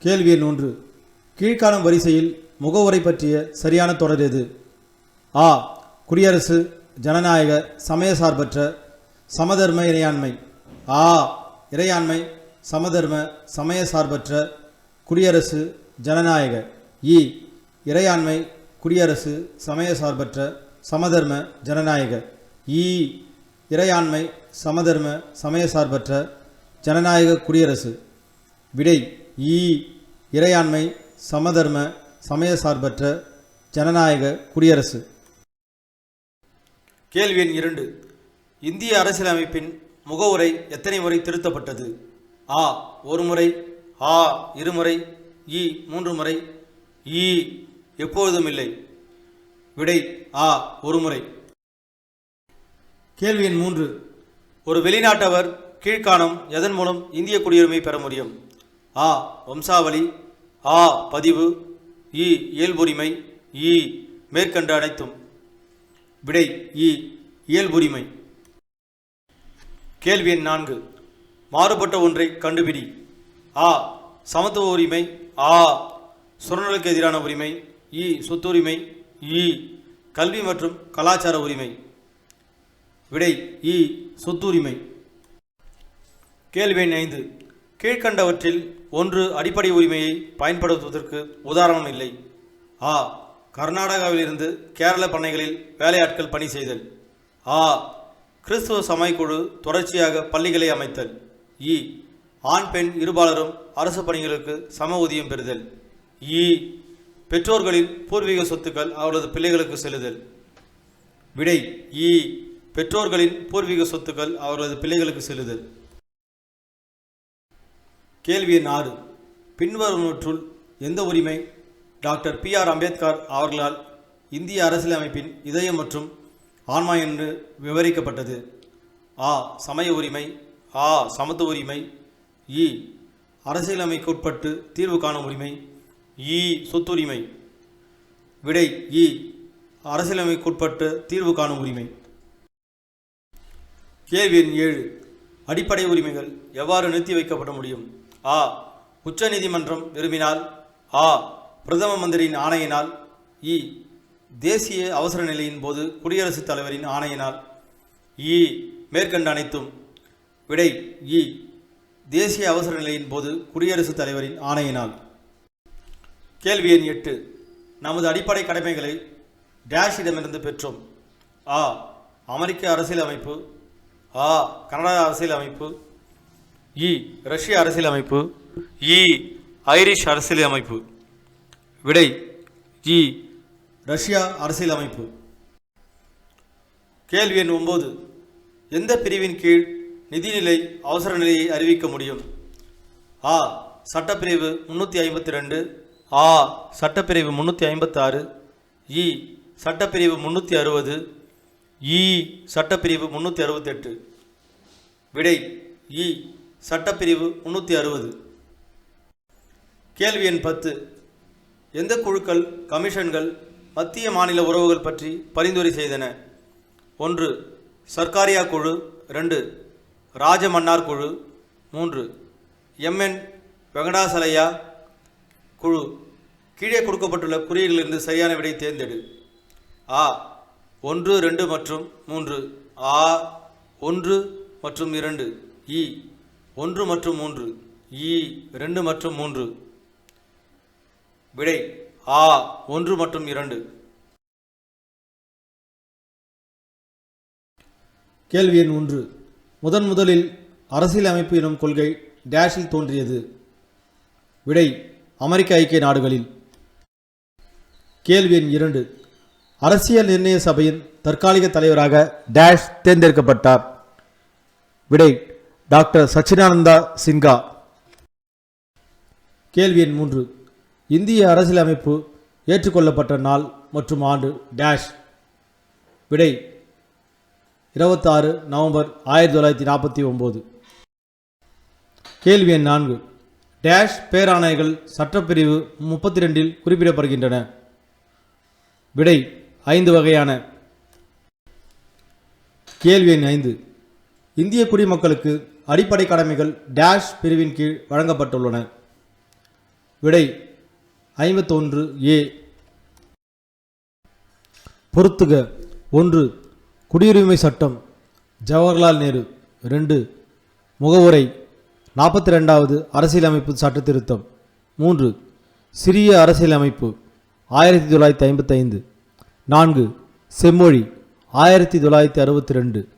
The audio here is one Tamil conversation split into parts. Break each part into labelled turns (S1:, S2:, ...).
S1: கேள்வி எண் ஒன்று. கீழ்காணும் வரிசையில் முகவுரை பற்றிய சரியான தொடர் எது? ஆ. குடியரசு ஜனநாயக சமய சார்பற்ற சமதர்ம இறையாண்மை. ஆ. இறையாண்மை சமதர்ம சமய சார்பற்ற குடியரசு ஜனநாயக. இ. இறையாண்மை குடியரசு சமய சார்பற்ற சமதர்ம ஜனநாயக. இ. இறையாண்மை சமதர்ம சமய சார்பற்ற ஜனநாயக குடியரசு. விடை ஈ இறையாண்மை சமதர்ம சமய சார்பற்ற ஜனநாயக குடியரசு. கேள்வி எண் இரண்டு. இந்திய அரசியலமைப்பின் முகவுரை எத்தனை முறை திருத்தப்பட்டது? ஆ ஒரு முறை ஆ இருமுறை இ மூன்று முறை இ எப்பொழுதும் இல்லை. விடை ஆ ஒரு முறை. கேள்வி எண் மூன்று. ஒரு வெளிநாட்டவர் கீழ்காணும் எதன் மூலம் இந்திய குடியுரிமை பெற முடியும்? ஆ வம்சாவளி ஆ பதிவு. இ இயல்புரிமை. இ மேற்கண்ட அனைத்தும். விடை இ இயல்புரிமை. கேள்வி எண் நான்கு. மாறுபட்ட ஒன்றை கண்டுபிடி. ஆ சமத்துவ உரிமை. ஆ சுரநலுக்கு எதிரான உரிமை. இ சொத்துரிமை. இ கல்வி மற்றும் கலாச்சார உரிமை. விடை இ சொத்துரிமை. கேள்வி எண் ஐந்து. கீழ்கண்டவற்றில் ஒன்று அடிப்படை உரிமையை பயன்படுத்துவதற்கு உதாரணம் இல்லை. ஆ கர்நாடகாவிலிருந்து கேரள பண்ணைகளில் வேலையாட்கள் பணி செய்தல். ஆ கிறிஸ்துவ சமயக்குழு தொடர்ச்சியாக பள்ளிகளை அமைத்தல். இ ஆண் பெண் இருபாலரும் அரசு பணிகளுக்கு சம ஊதியம் பெறுதல். இ பெற்றோர்களின் பூர்வீக சொத்துக்கள் அவரது பிள்ளைகளுக்கு செல்லுதல். விடை இ பெற்றோர்களின் பூர்வீக சொத்துக்கள் அவரது பிள்ளைகளுக்கு செல்லுதல். கேள்வி எண் ஆறு பின்வருவற்றுள் எந்த உரிமை? டாக்டர் பி ஆர் அம்பேத்கர் அவர்களால் இந்திய அரசியலமைப்பின் இதயம் மற்றும் ஆன்மா என்று விவரிக்கப்பட்டது. ஆ சமய உரிமை ஆ சமத்துவ உரிமை இ அரசியலமைக்குட்பட்டு தீர்வு காணும் உரிமை இ சொத்துரிமை. விடை இ அரசியலமைக்குட்பட்டு தீர்வு காணும் உரிமை. கேள்வி எண் ஏழு. அடிப்படை உரிமைகள் எவ்வாறு நிறுத்தி வைக்கப்பட முடியும்? ஆ உச்ச நீதிமன்றம் விரும்பினால் ஆ பிரதம மந்திரியின் ஆணையினால் இ தேசிய அவசர நிலையின் போது குடியரசுத் தலைவரின் ஆணையினால் இ மேற்கண்ட அனைத்தும் விடை இ தேசிய அவசர நிலையின் போது குடியரசுத் தலைவரின் ஆணையினால். கேள்வி எண் எட்டு. நமது அடிப்படை கடமைகளை டேஷிடமிருந்து பெற்றோம். ஆ அமெரிக்க அரசியலமைப்பு ஆ கனடா அரசியலமைப்பு இ ரஷ்ய அரசியலமைப்பு. இ ஐரிஷ் அரசியலமைப்பு. விடை இ ரஷ்யா அரசியலமைப்பு. கேள்வி எண் ஒன்பது எந்த பிரிவின் கீழ் நிதிநிலை அவசர நிலையை அறிவிக்க முடியும்? ஆ சட்டப்பிரிவு முன்னூற்றி ஐம்பத்தி ரெண்டு. ஆ சட்டப்பிரிவு முன்னூற்றி ஐம்பத்தாறு இ சட்டப்பிரிவு முன்னூற்றி அறுபது. இ சட்டப்பிரிவு முன்னூற்றி அறுபத்தெட்டு விடை இ சட்டப்பிரிவு முன்னூற்றி அறுபது. கேள்வி எண் பத்து. எந்த குழுக்கள் கமிஷன்கள் மத்திய மாநில உறவுகள் பற்றி பரிந்துரை செய்தன? ஒன்று சர்க்காரியா குழு. ரெண்டு ராஜமன்னார் குழு. மூன்று எம்என் வெங்கடாசலையா குழு. கீழே கொடுக்கப்பட்டுள்ள குறியீடுகளிலிருந்து சரியான விடை தேர்ந்தெடு. ஆ ஒன்று ரெண்டு மற்றும் மூன்று. ஆ ஒன்று மற்றும் இரண்டு. இ ஒன்று மற்றும் மூன்று. இ ரெண்டு மற்றும் மூன்று. விடை ஆ ஒன்று மற்றும் இரண்டு. கேள்வி எண் ஒன்று. முதன் முதலில் அரசியலமைப்பு எனும் கொள்கை டேஷில் தோன்றியது. விடை அமெரிக்க ஐக்கிய நாடுகளில். கேள்வி எண் இரண்டு. அரசியல் நிர்ணய சபையின் தற்காலிக தலைவராக டேஷ் தேர்ந்தெடுக்கப்பட்டார். விடை டாக்டர் சச்சிதானந்தா சின்ஹா. கேள்வி எண் மூன்று. இந்திய அரசியலமைப்பு ஏற்றுக்கொள்ளப்பட்ட நாள் மற்றும் ஆண்டு டேஷ். விடை இருபத்தாறு நவம்பர் ஆயிரத்தி தொள்ளாயிரத்தி நாற்பத்தி ஒம்பது. கேள்வி எண் நான்கு. டேஷ் பேராணைகள் சட்டப்பிரிவு முப்பத்தி ரெண்டில் குறிப்பிடப்படுகின்றன. விடை ஐந்து வகையான. கேள்வி எண் ஐந்து. இந்திய குடிமக்களுக்கு அடிப்படை கடமைகள் டேஷ் பிரிவின் கீழ் வழங்கப்பட்டுள்ளன. விடை ஐம்பத்தொன்று ஏ பொறுத்துக. ஒன்று. குடியுரிமை சட்டம். ஜவஹர்லால் நேரு. ரெண்டு. முகவுரை. நாற்பத்தி ரெண்டாவது அரசியலமைப்பு சட்ட திருத்தம் மூன்று. சிறிய அரசியலமைப்பு. ஆயிரத்தி தொள்ளாயிரத்தி ஐம்பத்தைந்து. நான்கு. செம்மொழி. ஆயிரத்தி தொள்ளாயிரத்தி அறுபத்தி ரெண்டு.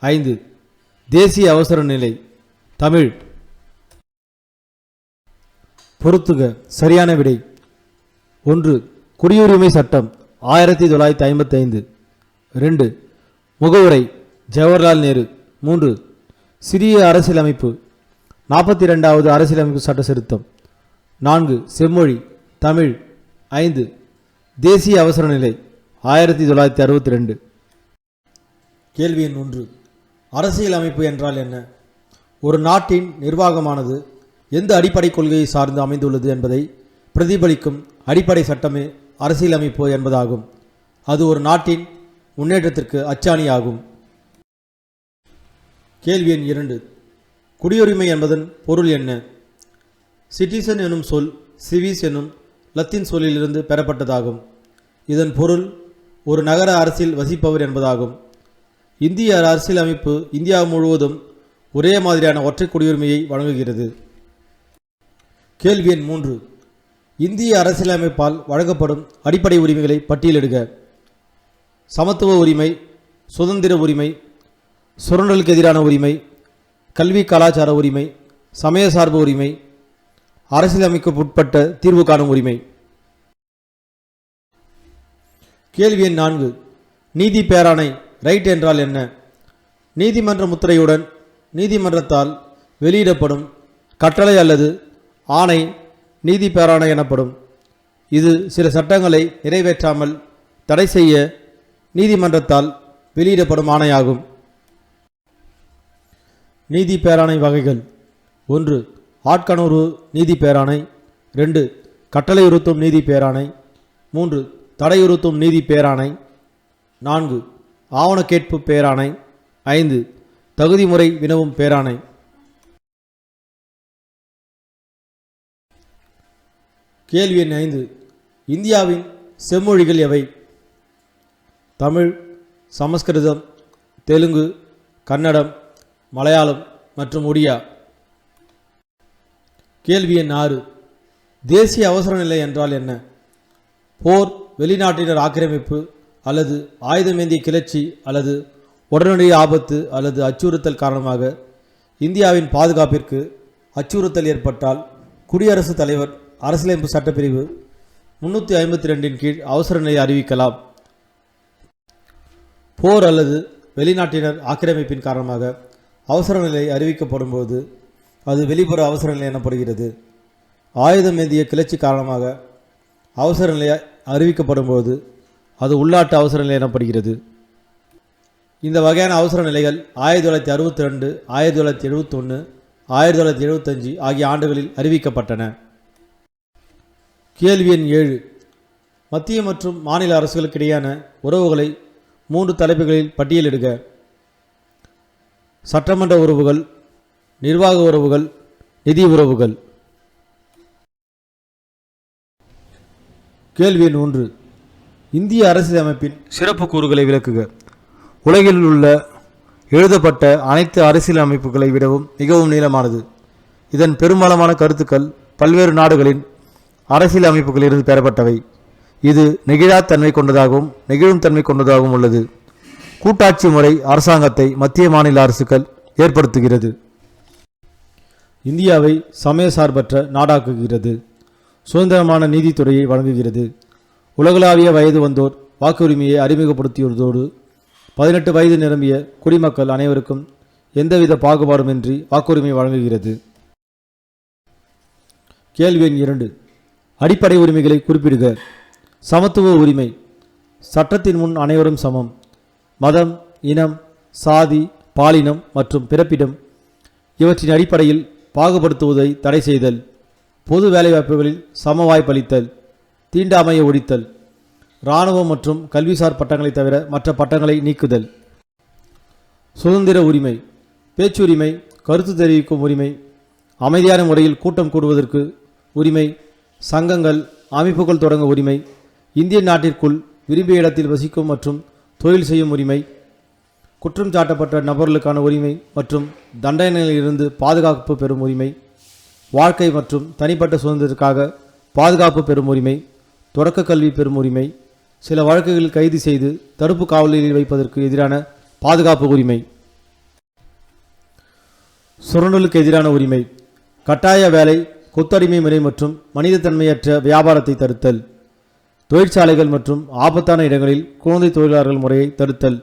S1: ஐந்து. தேசிய அவசர நிலை தமிழ். பொருத்துக சரியான விடை. ஒன்று குடியுரிமை சட்டம் ஆயிரத்தி தொள்ளாயிரத்தி ஐம்பத்தைந்து. ரெண்டு முகவுரை ஜவஹர்லால் நேரு. மூன்று சிறிய அரசியலமைப்பு நாற்பத்தி ரெண்டாவது அரசியலமைப்பு சட்ட திருத்தம். நான்கு செம்மொழி தமிழ். ஐந்து தேசிய அவசர நிலை ஆயிரத்தி தொள்ளாயிரத்தி அறுபத்தி ரெண்டு. கேள்வி எண் ஒன்று. அரசியலமைப்பு என்றால் என்ன? ஒரு நாட்டின் நிர்வாகமானது எந்த அடிப்படை கொள்கையை சார்ந்து அமைந்துள்ளது என்பதை பிரதிபலிக்கும் அடிப்படை சட்டமே அரசியலமைப்பு என்பதாகும். அது ஒரு நாட்டின் முன்னேற்றத்திற்கு அச்சாணியாகும். கேள்வி எண் இரண்டு. குடியுரிமை என்பதன் பொருள் என்ன? சிட்டிசன் எனும் சொல் சிவிஸ் எனும் லத்தீன் சொல்லிலிருந்து பெறப்பட்டதாகும். இதன் பொருள் ஒரு நகர அரசில் வசிப்பவர் என்பதாகும். இந்திய அரசியலமைப்பு இந்தியா முழுவதும் ஒரே மாதிரியான ஒற்றை குடியுரிமையை வழங்குகிறது. கேள்வி எண் மூன்று. இந்திய அரசியலமைப்பால் வழங்கப்படும் அடிப்படை உரிமைகளை பட்டியலிடுக. சமத்துவ உரிமை சுதந்திர உரிமை சுரண்டலுக்கு எதிரான உரிமை கல்வி கலாச்சார உரிமை சமய சார்பு உரிமை அரசியலமைப்புட்பட்ட தீர்வு காணும் உரிமை. கேள்வி எண் நான்கு. நீதி பேராணை ரைட் என்றால் என்ன? நீதிமன்ற முத்திரையுடன் நீதிமன்றத்தால் வெளியிடப்படும் கட்டளை அல்லது ஆணை நீதி பேராணை எனப்படும். இது சில சட்டங்களை நிறைவேற்றாமல் தடை செய்ய நீதிமன்றத்தால் வெளியிடப்படும் ஆணையாகும். நீதி பேராணை வகைகள். ஒன்று ஆட்கணூறு நீதி பேராணை. ரெண்டு கட்டளையுறுத்தும் நீதி பேராணை. மூன்று தடையுறுத்தும் நீதி பேராணை. நான்கு ஆவண கேட்பு பேராணை ஐந்து தகுதி முறை வினவும் பேராணை. கேள்வி எண் ஐந்து இந்தியாவின் செம்மொழிகள் எவை? தமிழ் சமஸ்கிருதம் தெலுங்கு கன்னடம் மலையாளம் மற்றும் ஒடியா. கேள்வி எண் ஆறு தேசிய அவசர நிலை என்றால் என்ன? போர் வெளிநாட்டினர் ஆக்கிரமிப்பு அல்லது ஆயுதமேந்திய கிளர்ச்சி அல்லது உடனடி ஆபத்து அல்லது அச்சுறுத்தல் காரணமாக இந்தியாவின் பாதுகாப்பிற்கு அச்சுறுத்தல் ஏற்பட்டால் குடியரசுத் தலைவர் அரசியலமைப்பு சட்டப்பிரிவு முன்னூற்றி ஐம்பத்தி ரெண்டின் கீழ் அவசர நிலையை அறிவிக்கலாம். போர் அல்லது வெளிநாட்டினர் ஆக்கிரமிப்பின் காரணமாக அவசர நிலை அறிவிக்கப்படும் போது அது வெளிப்புற அவசர நிலை எனப்படுகிறது. ஆயுதம் ஏந்திய கிளர்ச்சி காரணமாக அவசர நிலை அறிவிக்கப்படும் போது அது உள்நாட்டு அவசர நிலை எனப்படுகிறது. இந்த வகையான அவசர நிலைகள் ஆயிரத்தி தொள்ளாயிரத்தி அறுபத்தி ரெண்டு ஆயிரத்தி தொள்ளாயிரத்தி எழுபத்தொன்று ஆயிரத்தி தொள்ளாயிரத்தி எழுபத்தஞ்சு ஆகிய ஆண்டுகளில் அறிவிக்கப்பட்டன. கேள்வி எண் ஏழு. மத்திய மற்றும் மாநில அரசுகளுக்கிடையான உறவுகளை மூன்று தலைப்புகளில் பட்டியலிடுக. சட்டமன்ற உறவுகள் நிர்வாக உறவுகள் நிதி உறவுகள். கேள்வி எண் ஒன்று இந்திய அரசியலமைப்பின் சிறப்பு கூறுகளை விளக்குக. உலகில் உள்ள எழுதப்பட்ட அனைத்து அரசியல் அமைப்புகளை விடவும் மிகவும் நீளமானது. இதன் பெரும்பாலான கருத்துக்கள் பல்வேறு நாடுகளின் அரசியல் அமைப்புகளிலிருந்து பெறப்பட்டவை. இது நெகிழாத்தன்மை கொண்டதாகவும் நெகிழும் தன்மை கொண்டதாகவும் உள்ளது. கூட்டாட்சி முறை அரசாங்கத்தை மத்திய மாநில அரசுகள் ஏற்படுத்துகிறது. இந்தியாவை சமய சார்பற்ற நாடாக்குகிறது. சுதந்திரமான நீதித்துறையை வழங்குகிறது. உலகளாவிய வயது வந்தோர் வாக்குரிமையை அறிமுகப்படுத்தியதோடு பதினெட்டு வயது நிரம்பிய குடிமக்கள் அனைவருக்கும் எந்தவித பாகுபாடுமின்றி வாக்குரிமை வழங்குகிறது. கேள்வி எண் இரண்டு. அடிப்படை உரிமைகளை குறிப்பிடுக. சமத்துவ உரிமை. சட்டத்தின் முன் அனைவரும் சமம். மதம் இனம் சாதி பாலினம் மற்றும் பிறப்பிடம் இவற்றின் அடிப்படையில் பாகுபடுத்துவதை தடை செய்தல். பொது வேலைவாய்ப்புகளில் சம வாய்ப்பளித்தல். தீண்டாமையை ஒழித்தல் இராணுவம் மற்றும் கல்விசார் பட்டங்களை தவிர மற்ற பட்டங்களை நீக்குதல். சுதந்திர உரிமை பேச்சுரிமை கருத்து தெரிவிக்கும் உரிமை அமைதியான முறையில் கூட்டம் கூடுவதற்கு உரிமை சங்கங்கள் அமைப்புகள் தொடங்க உரிமை இந்திய நாட்டிற்குள் விரும்பிய இடத்தில் வசிக்கும் மற்றும் தொழில் செய்யும் உரிமை குற்றம் சாட்டப்பட்ட நபர்களுக்கான உரிமை மற்றும் தண்டனையிலிருந்து பாதுகாப்பு பெறும் உரிமை வாழ்க்கை மற்றும் தனிப்பட்ட சுதந்திரத்திற்காக பாதுகாப்பு பெறும் உரிமை தொடக்க கல்வி பெறும் உரிமை சில வழக்குகளில் கைது செய்து தடுப்பு காவலில் வைப்பதற்கு எதிரான பாதுகாப்பு உரிமை. சுரண்டலுக்கு எதிரான உரிமை கட்டாய வேலை கொத்தடிமை முறை மற்றும் மனிதத்தன்மையற்ற வியாபாரத்தை தடுத்தல். தொழிற்சாலைகள் மற்றும் ஆபத்தான இடங்களில் குழந்தை தொழிலாளர்கள் முறையை தடுத்தல்.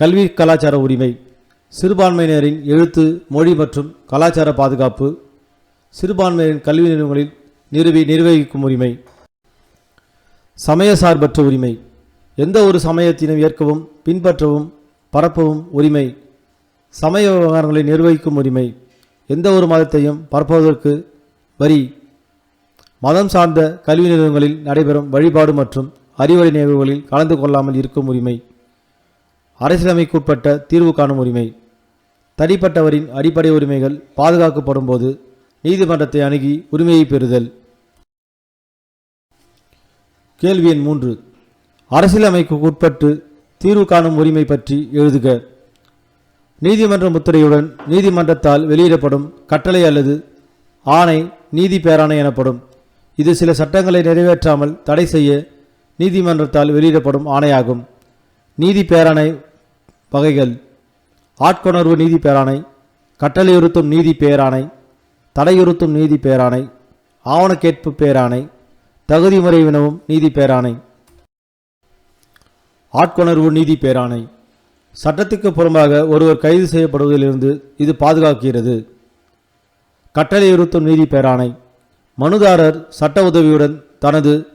S1: கல்வி கலாச்சார உரிமை சிறுபான்மையினரின் எழுத்து மொழி மற்றும் கலாச்சார பாதுகாப்பு. சிறுபான்மையினரின் கல்வி நிறுவனங்களில் நிறுவி நிர்வகிக்கும் உரிமை. சமய சார்பற்ற உரிமை. எந்த ஒரு சமயத்தினும் ஏற்கவும் பின்பற்றவும் பரப்பவும் உரிமை. சமய விவகாரங்களை நிர்வகிக்கும் உரிமை. எந்த ஒரு மதத்தையும் பரப்புவதற்கு வரி. மதம் சார்ந்த கல்வி நிறுவனங்களில் நடைபெறும் வழிபாடு மற்றும் அறிவுரை நிகழ்வுகளில் கலந்து கொள்ளாமல் இருக்கும் உரிமை. அரசியலமைக்குட்பட்ட தீர்வு காணும் உரிமை. தனிப்பட்டவரின் அடிப்படை உரிமைகள் பாதுகாக்கப்படும் போது நீதிமன்றத்தை அணுகி உரிமையை பெறுதல். கேள்வி எண் மூன்று. அரசியலமைப்புக்கு உட்பட்டு தீர்வு காணும் உரிமை பற்றி எழுதுக. நீதிமன்ற முத்திரையுடன் நீதிமன்றத்தால் வெளியிடப்படும் கட்டளை அல்லது ஆணை நீதி பேராணை எனப்படும். இது சில சட்டங்களை நிறைவேற்றாமல் தடை செய்ய நீதிமன்றத்தால் வெளியிடப்படும் ஆணையாகும். நீதி பேராணை வகைகள். ஆட்கொணர்வு நீதி பேராணை கட்டளையுறுத்தும் நீதி பேராணை தடையுறுத்தும் நீதி பேராணை ஆவணக்கேட்பு பேராணை தகுதிமுறை வினவும் நீதி பேராணை. ஆட்கொணர்வு நீதி பேராணை. சட்டத்துக்கு புறம்பாக ஒருவர் கைது செய்யப்படுவதிலிருந்து இது பாதுகாக்கிறது. கட்டளையுறுத்தும் நீதி பேராணை. மனுதாரர் சட்ட உதவியுடன் தனது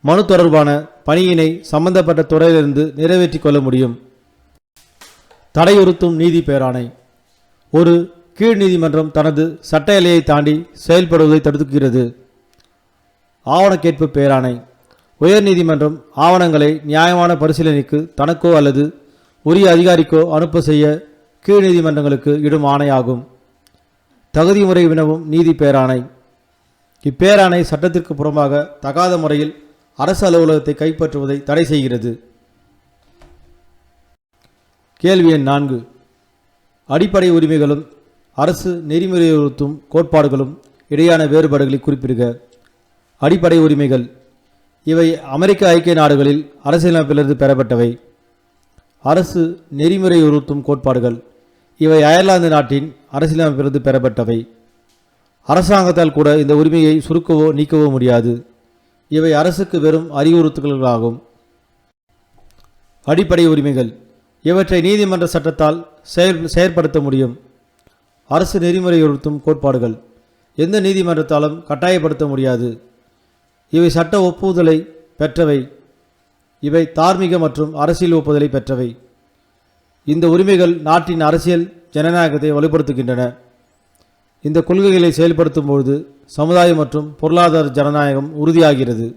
S1: மனு தொடர்பான பணியினை சம்பந்தப்பட்ட துறையிலிருந்து நிறைவேற்றிக் கொள்ள முடியும். தடையுறுத்தும் நீதி பேராணை. ஒரு கீழ் நீதிமன்றம் தனது சட்ட எல்லையை தாண்டி செயல்படுவதை தடுக்கிறது. ஆவணக்கேட்பு பேராணை. உயர்நீதிமன்றம் ஆவணங்களை நியாயமான பரிசீலனைக்கு தனக்கோ அல்லது உரிய அதிகாரிக்கோ அனுப்ப செய்ய கீழ் நீதிமன்றங்களுக்கு இடும் ஆணையாகும். தகுதி முறை வினவும் நீதி பேராணை. இப்பேராணை சட்டத்திற்கு புறமாக தகாத முறையில் அரசு அலுவலகத்தை கைப்பற்றுவதை தடை செய்கிறது. கேள்வி எண் நான்கு. அடிப்படை உரிமைகளும் அரசு நெறிமுறையுறுத்தும் கோட்பாடுகளும் இடையான வேறுபாடுகளை குறிப்பிடுக. அடிப்படை உரிமைகள். இவை அமெரிக்க ஐக்கிய நாடுகளில் அரசியலமைப்பிலிருந்து பெறப்பட்டவை. அரசு நெறிமுறை உறுத்தும் கோட்பாடுகள். இவை அயர்லாந்து நாட்டின் அரசியலமைப்பிலிருந்து பெறப்பட்டவை. அரசாங்கத்தால் கூட இந்த உரிமையை சுருக்கவோ நீக்கவோ முடியாது. இவை அரசுக்கு வெறும் அறிவுறுத்தல்களாகும். அடிப்படை உரிமைகள். இவற்றை நீதிமன்ற சட்டத்தால் செயல் செயற்படுத்த முடியும். அரசு நெறிமுறையுறுத்தும் கோட்பாடுகள். எந்த நீதிமன்றத்தாலும் கட்டாயப்படுத்த முடியாது. இவை சட்ட ஒப்புதலை பெற்றவை. இவை தார்மீக மற்றும் அரசியல் ஒப்புதலை பெற்றவை. இந்த உரிமைகள் நாட்டின் அரசியல் ஜனநாயகத்தை வலுப்படுத்துகின்றன. இந்த கொள்கைகளை செயல்படுத்தும் பொழுது சமுதாய மற்றும் பொருளாதார ஜனநாயகம் உறுதியாகிறது.